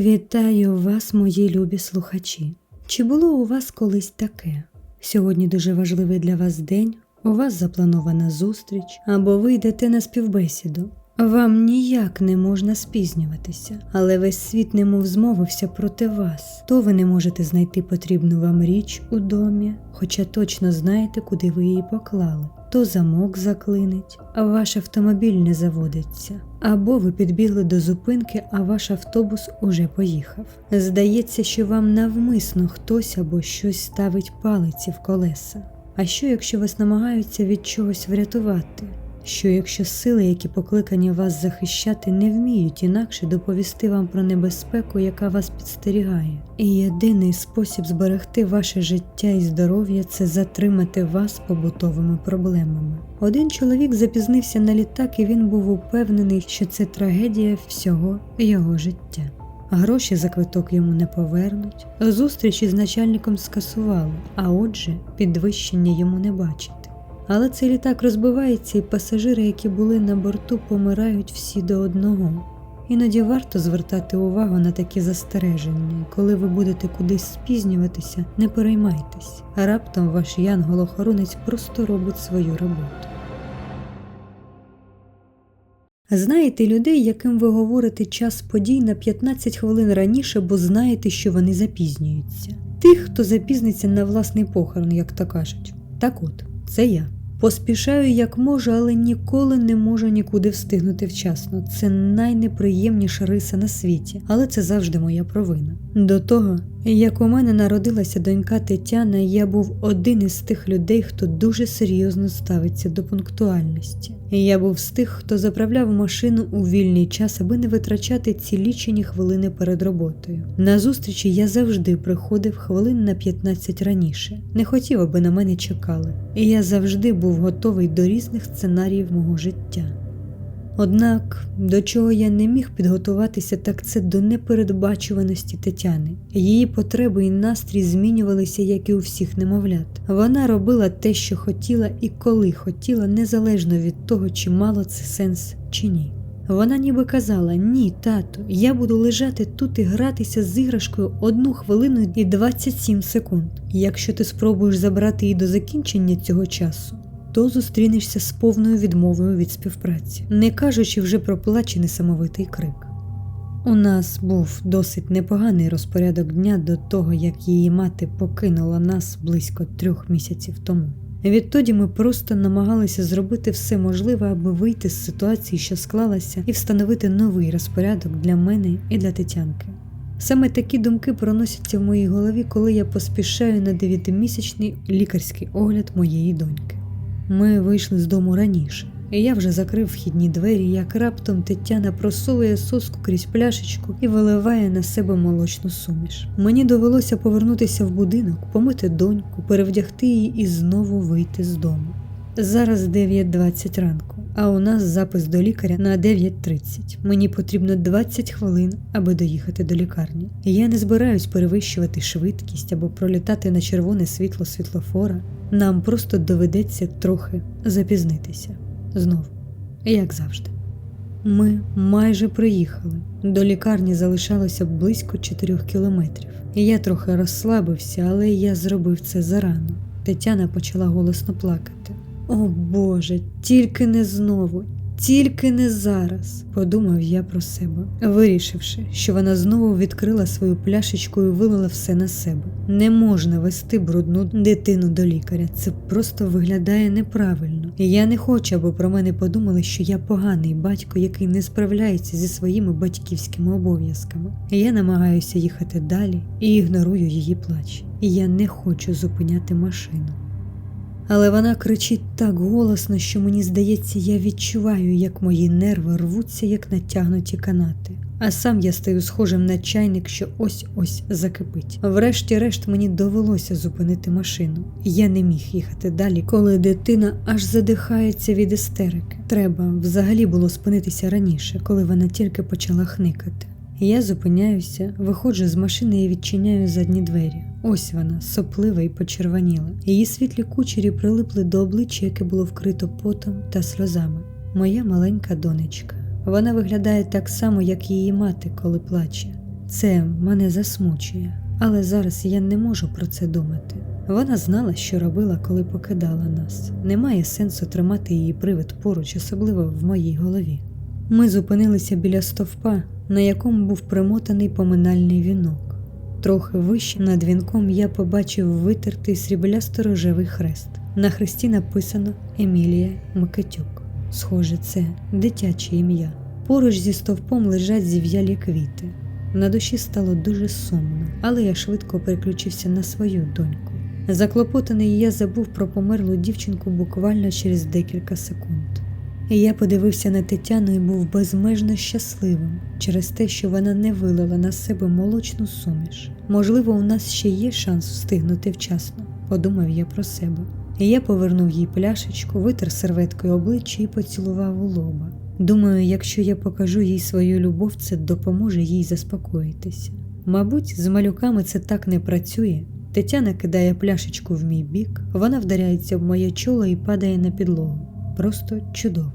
Вітаю вас, мої любі слухачі. Чи було у вас колись таке? Сьогодні дуже важливий для вас день, у вас запланована зустріч або ви йдете на співбесіду. Вам ніяк не можна спізнюватися, але весь світ немов змовився проти вас. То ви не можете знайти потрібну вам річ у домі, хоча точно знаєте, куди ви її поклали. То замок заклинить, а ваш автомобіль не заводиться. Або ви підбігли до зупинки, а ваш автобус уже поїхав. Здається, що вам навмисно хтось або щось ставить палиці в колеса. А що, якщо вас намагаються від чогось врятувати? Що якщо сили, які покликані вас захищати, не вміють інакше доповісти вам про небезпеку, яка вас підстерігає? І єдиний спосіб зберегти ваше життя і здоров'я це затримати вас побутовими проблемами. Один чоловік запізнився на літак, і він був упевнений, що це трагедія всього його життя. Гроші за квиток йому не повернуть, зустріч із начальником скасували, а отже, підвищення йому не бачити. Але цей літак розбивається, і пасажири, які були на борту, помирають всі до одного. Іноді варто звертати увагу на такі застереження, коли ви будете кудись спізнюватися, не переймайтесь, а раптом ваш янгол-охоронець просто робить свою роботу. Знаєте людей, яким ви говорите час подій на 15 хвилин раніше, бо знаєте, що вони запізнюються. Тих, хто запізниться на власний похорон, як то кажуть. Так от, це я. Поспішаю як можу, але ніколи не можу нікуди встигнути вчасно. Це найнеприємніша риса на світі, але це завжди моя провина. До того, як у мене народилася донька Тетяна, я був один із тих людей, хто дуже серйозно ставиться до пунктуальності. Я був з тих, хто заправляв машину у вільний час, аби не витрачати ці лічені хвилини перед роботою. На зустрічі я завжди приходив хвилин на 15 раніше. Не хотів, аби на мене чекали. І я завжди був готовий до різних сценаріїв мого життя. Однак, до чого я не міг підготуватися, так це до непередбачуваності Тетяни. Її потреби і настрій змінювалися, як і у всіх немовлят. Вона робила те, що хотіла, і коли хотіла, незалежно від того, чи мало це сенс чи ні. Вона ніби казала: Ні, тату, я буду лежати тут і гратися з іграшкою одну хвилину і 27 секунд. Якщо ти спробуєш забрати її до закінчення цього часу, то зустрінешся з повною відмовою від співпраці, не кажучи вже про плач і несамовитий крик. У нас був досить непоганий розпорядок дня до того, як її мати покинула нас близько трьох місяців тому. Відтоді ми просто намагалися зробити все можливе, аби вийти з ситуації, що склалася, і встановити новий розпорядок для мене і для Тетянки. Саме такі думки проносяться в моїй голові, коли я поспішаю на дев'ятимісячний лікарський огляд моєї доньки. Ми вийшли з дому раніше, і я вже закрив вхідні двері, як раптом Тетяна просовує соску крізь пляшечку і виливає на себе молочну суміш. Мені довелося повернутися в будинок, помити доньку, перевдягти її і знову вийти з дому. Зараз 9.20 ранку, а у нас запис до лікаря на 9.30. Мені потрібно 20 хвилин, аби доїхати до лікарні. Я не збираюсь перевищувати швидкість або пролітати на червоне світло світлофора. Нам просто доведеться трохи запізнитися. Знову, як завжди. Ми майже приїхали. До лікарні залишалося близько 4 кілометрів. Я трохи розслабився, але я зробив це зарано. Тетяна почала голосно плакати. О Боже, тільки не знову, тільки не зараз, подумав я про себе, вирішивши, що вона знову відкрила свою пляшечку і вилила все на себе. Не можна вести брудну дитину до лікаря. Це просто виглядає неправильно. І я не хочу, аби про мене подумали, що я поганий батько, який не справляється зі своїми батьківськими обов'язками. Я намагаюся їхати далі і ігнорую її плач. І я не хочу зупиняти машину. Але вона кричить так голосно, що мені здається, я відчуваю, як мої нерви рвуться, як натягнуті канати. А сам я стаю схожим на чайник, що ось-ось закипить. Врешті-решт мені довелося зупинити машину. Я не міг їхати далі, коли дитина аж задихається від істерики. Треба взагалі було спинитися раніше, коли вона тільки почала хникати. Я зупиняюся, виходжу з машини і відчиняю задні двері. Ось вона, соплива і почервоніла. Її світлі кучері прилипли до обличчя, яке було вкрито потом та сльозами. Моя маленька донечка. Вона виглядає так само, як її мати, коли плаче. Це мене засмучує, але зараз я не можу про це думати. Вона знала, що робила, коли покидала нас. Немає сенсу тримати її привид поруч, особливо в моїй голові. Ми зупинилися біля стовпа, на якому був примотаний поминальний вінок. Трохи вище над вінком я побачив витертий сріблясто-рожевий хрест. На хресті написано Емілія Микитюк. Схоже, це дитяче ім'я. Поруч зі стовпом лежать зів'ялі квіти. На душі стало дуже сумно, але я швидко переключився на свою доньку. Заклопотаний я забув про померлу дівчинку буквально через декілька секунд. Я подивився на Тетяну і був безмежно щасливим через те, що вона не вилила на себе молочну суміш. Можливо, у нас ще є шанс встигнути вчасно, подумав я про себе. Я повернув їй пляшечку, витер серветкою обличчя і поцілував у лоба. Думаю, якщо я покажу їй свою любов, це допоможе їй заспокоїтися. Мабуть, з малюками це так не працює. Тетяна кидає пляшечку в мій бік, вона вдаряється в моє чоло і падає на підлогу. Просто чудово.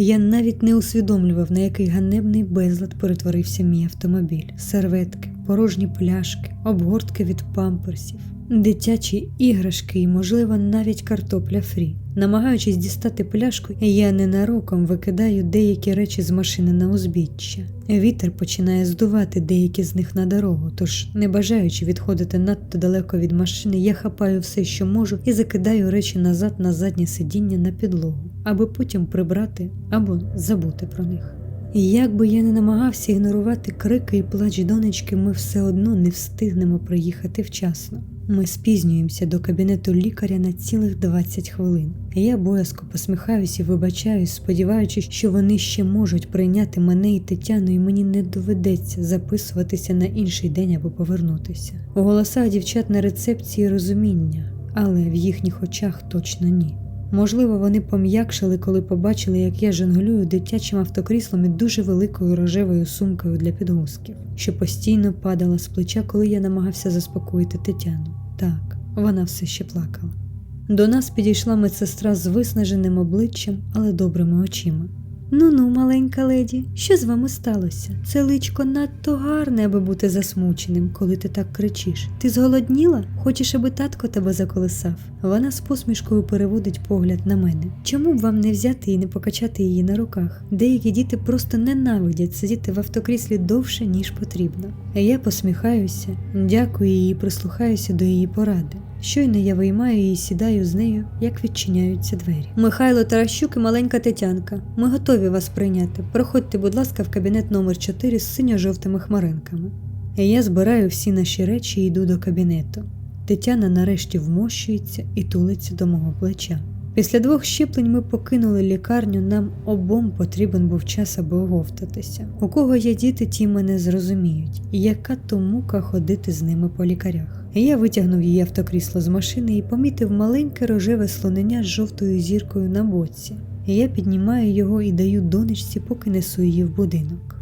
Я навіть не усвідомлював, на який ганебний безлад перетворився мій автомобіль, серветки, порожні пляшки, обгортки від памперсів, дитячі іграшки і, можливо, навіть картопля фрі. Намагаючись дістати пляшку, я ненароком викидаю деякі речі з машини на узбіччя. Вітер починає здувати деякі з них на дорогу, тож, не бажаючи відходити надто далеко від машини, я хапаю все, що можу, і закидаю речі назад на заднє сидіння на підлогу, аби потім прибрати або забути про них. Як би я не намагався ігнорувати крики і плач донечки, ми все одно не встигнемо приїхати вчасно. Ми спізнюємося до кабінету лікаря на цілих 20 хвилин. Я боязко посміхаюся і вибачаюсь, сподіваючись, що вони ще можуть прийняти мене і Тетяну, і мені не доведеться записуватися на інший день або повернутися. У голосах дівчат на рецепції розуміння, але в їхніх очах точно ні. Можливо, вони пом'якшили, коли побачили, як я жонглюю дитячим автокріслом і дуже великою рожевою сумкою для підгузків, що постійно падала з плеча, коли я намагався заспокоїти Тетяну. Так, вона все ще плакала. До нас підійшла медсестра з виснаженим обличчям, але добрими очима. Ну ну, маленька леді, що з вами сталося? Це личко надто гарне, аби бути засмученим, коли ти так кричиш. Ти зголодніла? Хочеш, аби татко тебе заколисав? Вона з посмішкою переводить погляд на мене. Чому б вам не взяти і не покачати її на руках? Деякі діти просто ненавидять сидіти в автокріслі довше, ніж потрібно. Я посміхаюся, дякую їй і прислухаюся до її поради. Щойно я виймаю і сідаю з нею, як відчиняються двері. Михайло Таращук і маленька Тетянка. Ми готові вас прийняти. Проходьте, будь ласка, в кабінет номер 4 з синьо-жовтими хмаринками. І я збираю всі наші речі і йду до кабінету. Тетяна нарешті вмощується і тулиться до мого плеча. Після двох щеплень ми покинули лікарню, нам обом потрібен був час, аби оговтатися. У кого є діти, ті мене зрозуміють, яка то мука ходити з ними по лікарях. Я витягнув її автокрісло з машини і помітив маленьке рожеве слонення з жовтою зіркою на боці. Я піднімаю його і даю донечці, поки несу її в будинок.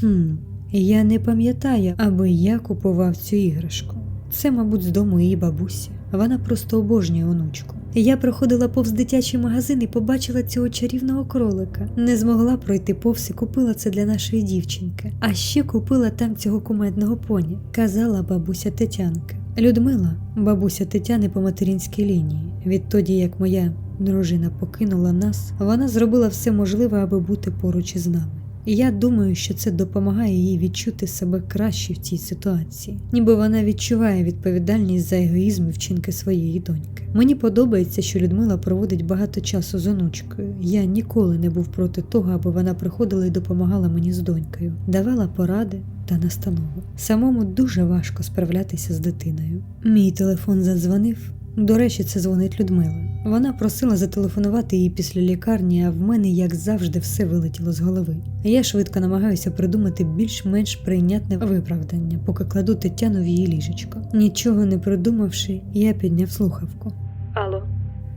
Хм, я не пам'ятаю, аби я купував цю іграшку. Це, мабуть, з дому її бабусі. Вона просто обожнює онучку. Я проходила повз дитячий магазин і побачила цього чарівного кролика. Не змогла пройти повз і купила це для нашої дівчинки. А ще купила там цього кумедного поні, казала бабуся Тетянка. Людмила, бабуся Тетяни по материнській лінії. Відтоді, як моя дружина покинула нас, вона зробила все можливе, аби бути поруч із нами. Я думаю, що це допомагає їй відчути себе краще в цій ситуації, ніби вона відчуває відповідальність за егоїзм і вчинки своєї доньки. Мені подобається, що Людмила проводить багато часу з онучкою. Я ніколи не був проти того, аби вона приходила і допомагала мені з донькою, давала поради та настанови. Самому дуже важко справлятися з дитиною. Мій телефон задзвонив. До речі, це дзвонить Людмила. Вона просила зателефонувати їй після лікарні, а в мене, як завжди, все вилетіло з голови. Я швидко намагаюся придумати більш-менш прийнятне виправдання, поки кладу Тетяну в її ліжечко. Нічого не придумавши, я підняв слухавку. Алло,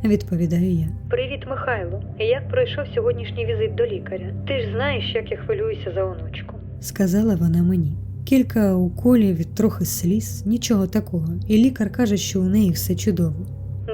Відповідаю я. привіт, Михайло. Як пройшов сьогоднішній візит до лікаря? Ти ж знаєш, як я хвилююся за онучку. Сказала вона мені. Кілька уколів, трохи сліз, нічого такого. І лікар каже, що у неї все чудово.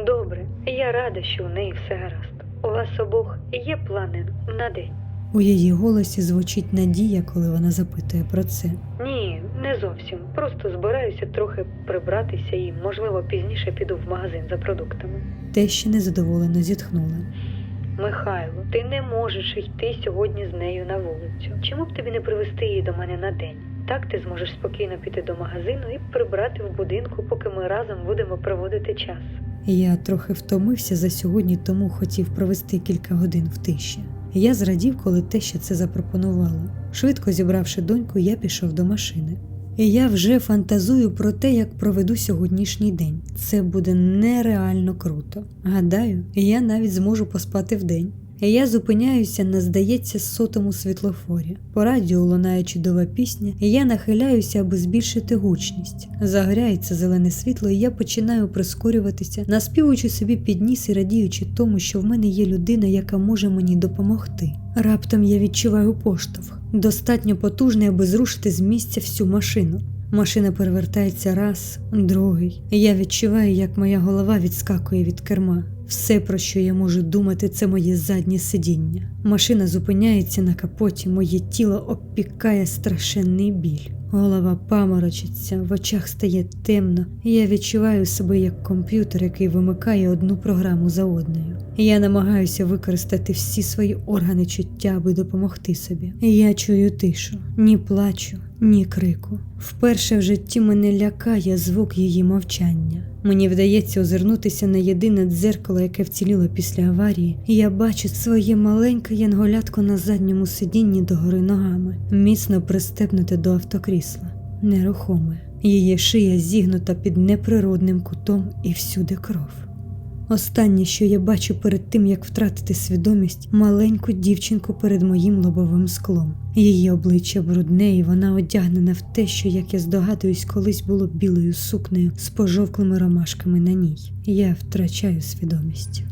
Добре, я рада, що у неї все гаразд. У вас обох є плани на день? У її голосі звучить надія, коли вона запитує про це. Ні, Не зовсім. Просто збираюся трохи прибратися і, можливо, пізніше піду в магазин за продуктами. Теща незадоволено зітхнула. Михайло, ти не можеш йти сьогодні з нею на вулицю. Чому б тобі не привезти її до мене на день? Так ти зможеш спокійно піти до магазину і прибрати в будинку, поки ми разом будемо проводити час. Я трохи втомився за сьогодні, тому хотів провести кілька годин в тиші. Я зрадів, коли теща це запропонувала. Швидко зібравши доньку, я пішов до машини. І я вже фантазую про те, як проведу сьогоднішній день. Це буде нереально круто. Гадаю, я навіть зможу поспати вдень. Я зупиняюся на, здається, сотому світлофорі. По радіо лунає чудова пісня, і я нахиляюся, аби збільшити гучність. Загоряється зелене світло, і я починаю прискорюватися, наспівуючи собі під ніс і радіючи тому, що в мене є людина, яка може мені допомогти. Раптом я відчуваю поштовх, достатньо потужний, аби зрушити з місця всю машину. Машина перевертається раз, другий. Я відчуваю, як моя голова відскакує від керма. Все, про що я можу думати, це моє заднє сидіння. Машина зупиняється на капоті, моє тіло обпікає страшенний біль. Голова паморочиться, в очах стає темно, і я відчуваю себе як комп'ютер, який вимикає одну програму за одною. Я намагаюся використати всі свої органи чуття, аби допомогти собі. Я чую тишу, ні плачу, ні крику. Вперше в житті мене лякає звук її мовчання. Мені вдається озирнутися на єдине дзеркало, яке вціліло після аварії, і я бачу своє маленьке янголятко на задньому сидінні догори ногами, міцно пристебнуте до автокрісла, нерухоме. Її шия зігнута під неприродним кутом і всюди кров. Останнє, що я бачу перед тим, як втратити свідомість, маленьку дівчинку перед моїм лобовим склом. Її обличчя брудне, і вона одягнена в те, що, як я здогадуюсь, колись було білою сукнею з пожовклими ромашками на ній. Я втрачаю свідомість.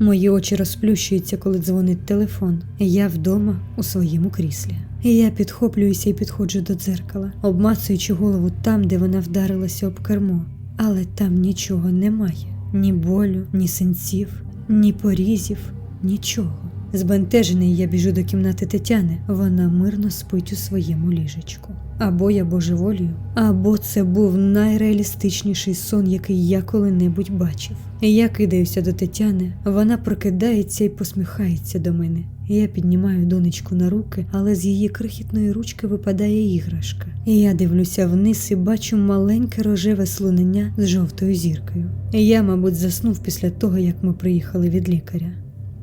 Мої очі розплющуються, коли дзвонить телефон. Я вдома у своєму кріслі. Я підхоплююся і підходжу до дзеркала, обмацуючи голову там, де вона вдарилася об кермо. Але там нічого немає ні болю, ні синців, ні порізів, нічого. Збентежений я біжу до кімнати Тетяни, вона мирно спить у своєму ліжечку. Або я божеволію, або це був найреалістичніший сон, який я коли-небудь бачив. Я кидаюся до Тетяни, вона прокидається і посміхається до мене. Я піднімаю донечку на руки, але з її крихітної ручки випадає іграшка. І я дивлюся вниз і бачу маленьке рожеве слонення з жовтою зіркою. Я, мабуть, заснув після того, як ми приїхали від лікаря.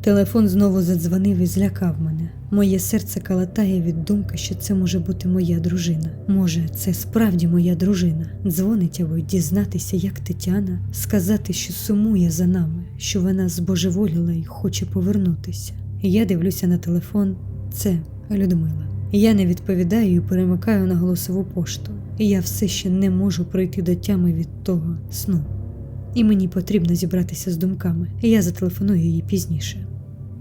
Телефон знову задзвонив і злякав мене. Моє серце калатає від думки, що це може бути моя дружина. Може, це справді моя дружина. Дзвонить, аби дізнатися, як Тетяна, сказати, що сумує за нами, що вона збожеволіла і хоче повернутися. Я дивлюся на телефон. Це Людмила. Я не відповідаю і перемикаю на голосову пошту. Я все ще не можу прийти до тями від того сну. І мені потрібно зібратися з думками. Я зателефоную їй пізніше.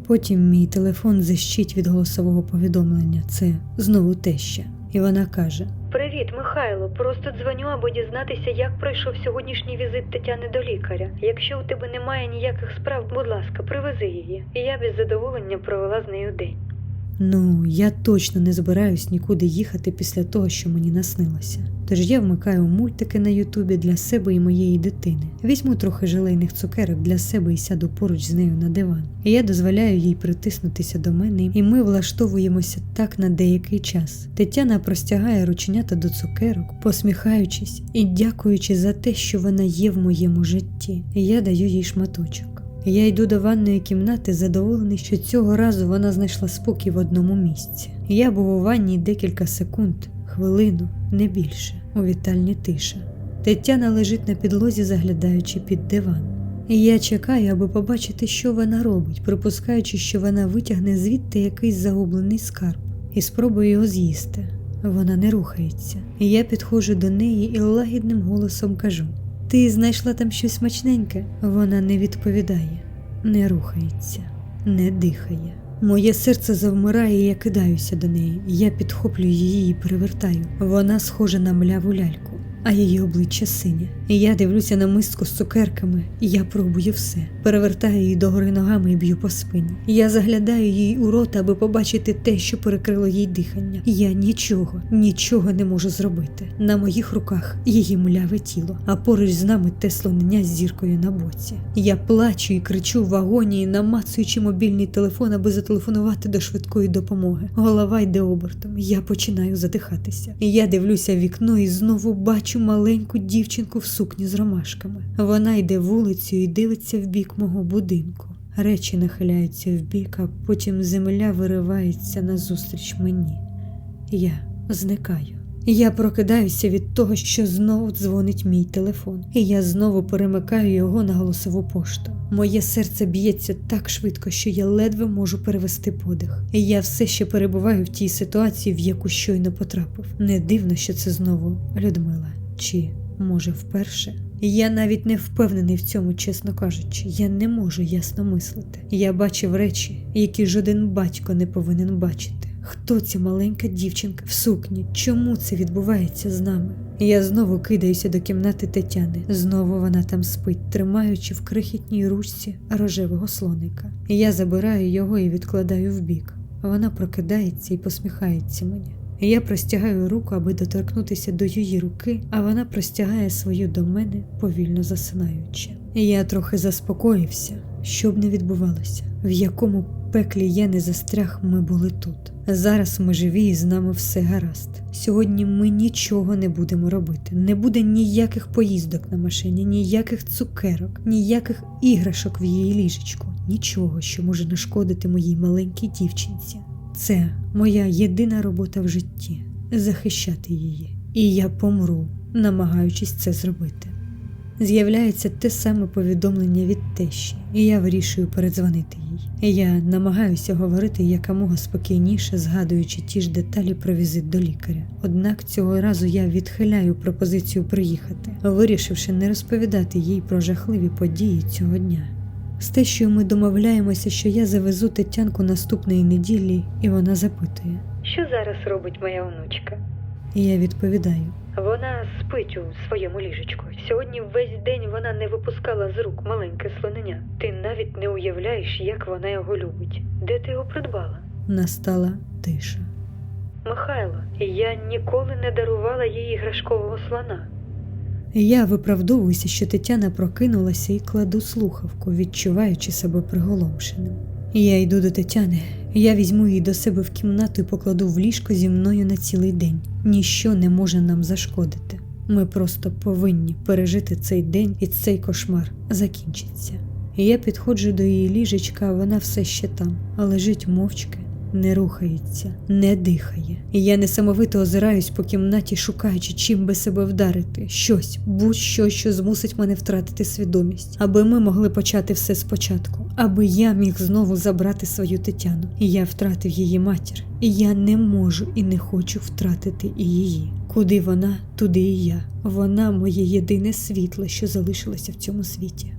Потім мій телефон защить від голосового повідомлення. Це знову теща. І вона каже: Привіт, Михайло. Просто дзвоню, аби дізнатися, як пройшов сьогоднішній візит Тетяни до лікаря. Якщо у тебе немає ніяких справ, будь ласка, привези її. І я без задоволення провела з нею день. Ну, я точно не збираюсь нікуди їхати після того, що мені наснилося. Тож я вмикаю мультики на Ютубі для себе і моєї дитини. Візьму трохи желейних цукерок для себе і сяду поруч з нею на диван. І я дозволяю їй притиснутися до мене, і ми влаштовуємося так на деякий час. Тетяна простягає рученята до цукерок, посміхаючись і дякуючи за те, що вона є в моєму житті. І я даю їй шматочок. Я йду до ванної кімнати, задоволений, що цього разу вона знайшла спокій в одному місці. Я був у ванні декілька секунд, хвилину, не більше, у вітальні тиша. Тетяна лежить на підлозі, заглядаючи під диван. Я чекаю, аби побачити, що вона робить, припускаючи, що вона витягне звідти якийсь загублений скарб і спробує його з'їсти. Вона не рухається. Я підходжу до неї і лагідним голосом кажу: Ти знайшла там щось смачненьке? Вона не відповідає, не рухається, не дихає. Моє серце завмирає, і я кидаюся до неї. Я підхоплюю її і перевертаю. Вона схожа на мляву ляльку. А її обличчя синє. Я дивлюся на миску з цукерками, я пробую все. Перевертаю її догори ногами і б'ю по спині. Я заглядаю їй у рота, аби побачити те, що перекрило їй дихання. Я нічого, нічого не можу зробити. На моїх руках її мляве тіло, а поруч з нами те слонення з зіркою на боці. Я плачу і кричу в вагоні, намацуючи мобільний телефон, аби зателефонувати до швидкої допомоги. Голова йде обертом. Я починаю задихатися. Я дивлюся в вікно і знову бачу маленьку дівчинку в сукні з ромашками. Вона йде вулицею і дивиться в бік мого будинку. Речі нахиляються в бік, а потім земля виривається назустріч мені. Я зникаю. Я прокидаюся від того, що знову дзвонить мій телефон, і я знову перемикаю його на голосову пошту. Моє серце б'ється так швидко, що я ледве можу перевести подих. І я все ще перебуваю в тій ситуації, в яку щойно потрапив. Не дивно, що це знову Людмила. Чи може вперше? Я навіть не впевнений в цьому, чесно кажучи. Я не можу ясно мислити. Я бачив речі, які жоден батько не повинен бачити. Хто ця маленька дівчинка в сукні? Чому це відбувається з нами? Я знову кидаюся до кімнати Тетяни. Знову вона там спить, тримаючи в крихітній ручці рожевого слоника. Я забираю його і відкладаю вбік. Вона прокидається і посміхається мені. Я простягаю руку, аби доторкнутися до її руки, а вона простягає свою до мене, повільно засинаючи. Я трохи заспокоївся, що б не відбувалося, в якому пеклі я не застряг, ми були тут. Зараз ми живі і з нами все гаразд. Сьогодні ми нічого не будемо робити. Не буде ніяких поїздок на машині, ніяких цукерок, ніяких іграшок в її ліжечку, нічого, що може нашкодити моїй маленькій дівчинці. Це моя єдина робота в житті захищати її. І я помру, намагаючись це зробити. З'являється те саме повідомлення від тещі, і я вирішую передзвонити їй. Я намагаюся говорити якомога спокійніше, згадуючи ті ж деталі про візит до лікаря. Однак цього разу я відхиляю пропозицію приїхати, вирішивши не розповідати їй про жахливі події цього дня. З тещою ми домовляємося, що я завезу Тетянку наступної неділі, і вона запитує. Що зараз робить моя онучка? І я відповідаю. Вона спить у своєму ліжечку. Сьогодні весь день вона не випускала з рук маленьке слонення. Ти навіть не уявляєш, як вона його любить. Де ти його придбала? Настала тиша. Михайло, я ніколи не дарувала їй іграшкового слона. Я виправдовуюся, що Тетяна прокинулася і кладу слухавку, відчуваючи себе приголомшеним. Я йду до Тетяни, я візьму її до себе в кімнату і покладу в ліжко зі мною на цілий день. Ніщо не може нам зашкодити. Ми просто повинні пережити цей день, і цей кошмар закінчиться. Я підходжу до її ліжечка, а вона все ще там, лежить мовчки, не рухається, не дихає. І я несамовито озираюсь по кімнаті, шукаючи, чим би себе вдарити, щось, будь-що, що змусить мене втратити свідомість, аби ми могли почати все спочатку, аби я міг знову забрати свою Тетяну. Я втратив її матір, я не можу і не хочу втратити і її. Куди вона, туди і я. Вона моє єдине світло, що залишилося в цьому світі.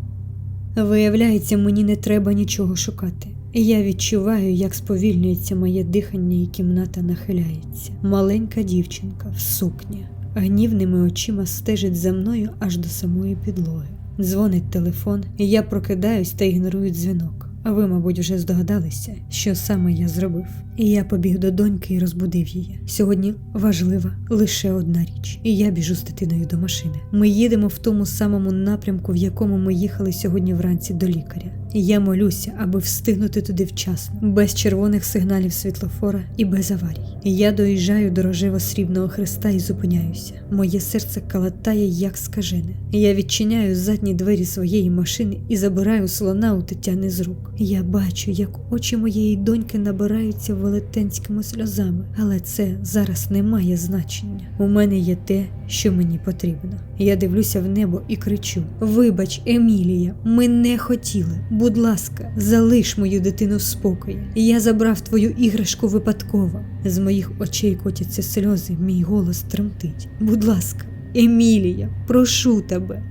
Виявляється, мені не треба нічого шукати. Я відчуваю, як сповільнюється моє дихання, і кімната нахиляється. Маленька дівчинка в сукні, гнівними очима стежить за мною аж до самої підлоги. Дзвонить телефон, і я прокидаюсь та ігнорую дзвінок. А ви, мабуть, вже здогадалися, що саме я зробив. І я побіг до доньки і розбудив її. Сьогодні важлива лише одна річ, і я біжу з дитиною до машини. Ми їдемо в тому самому напрямку, в якому ми їхали сьогодні вранці до лікаря. Я молюся, аби встигнути туди вчасно, без червоних сигналів світлофора і без аварій. Я доїжджаю до рожево-срібного хреста і зупиняюся. Моє серце калатає, як скажене. Я відчиняю задні двері своєї машини і забираю слона у Тетяни з рук. Я бачу, як очі моєї доньки набираються велетенськими сльозами, але це зараз не має значення. У мене є те, що мені потрібно. Я дивлюся в небо і кричу: Вибач, Емілія, ми не хотіли. Будь ласка, залиш мою дитину в спокої. Я забрав твою іграшку випадково. З моїх очей котяться сльози, мій голос тремтить. Будь ласка, Емілія, прошу тебе.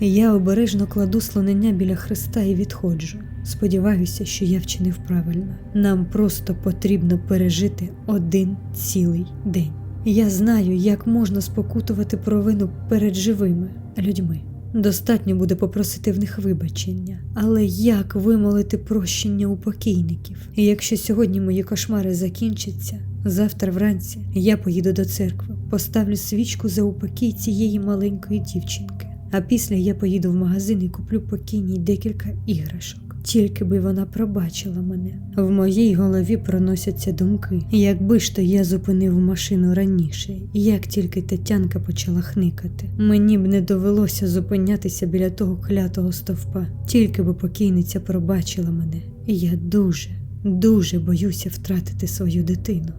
Я обережно кладу слонення біля хреста і відходжу. Сподіваюся, що я вчинив правильно. Нам просто потрібно пережити один цілий день. Я знаю, як можна спокутувати провину перед живими людьми. Достатньо буде попросити в них вибачення, але як вимолити прощення у покійників? І якщо сьогодні мої кошмари закінчаться, завтра вранці я поїду до церкви, поставлю свічку за упокій цієї маленької дівчинки. А після я поїду в магазин і куплю покійній декілька іграшок. Тільки би вона пробачила мене. В моїй голові проносяться думки. Якби ж то я зупинив машину раніше, як тільки Тетянка почала хникати. Мені б не довелося зупинятися біля того клятого стовпа, тільки би покійниця пробачила мене. Я дуже, дуже боюся втратити свою дитину.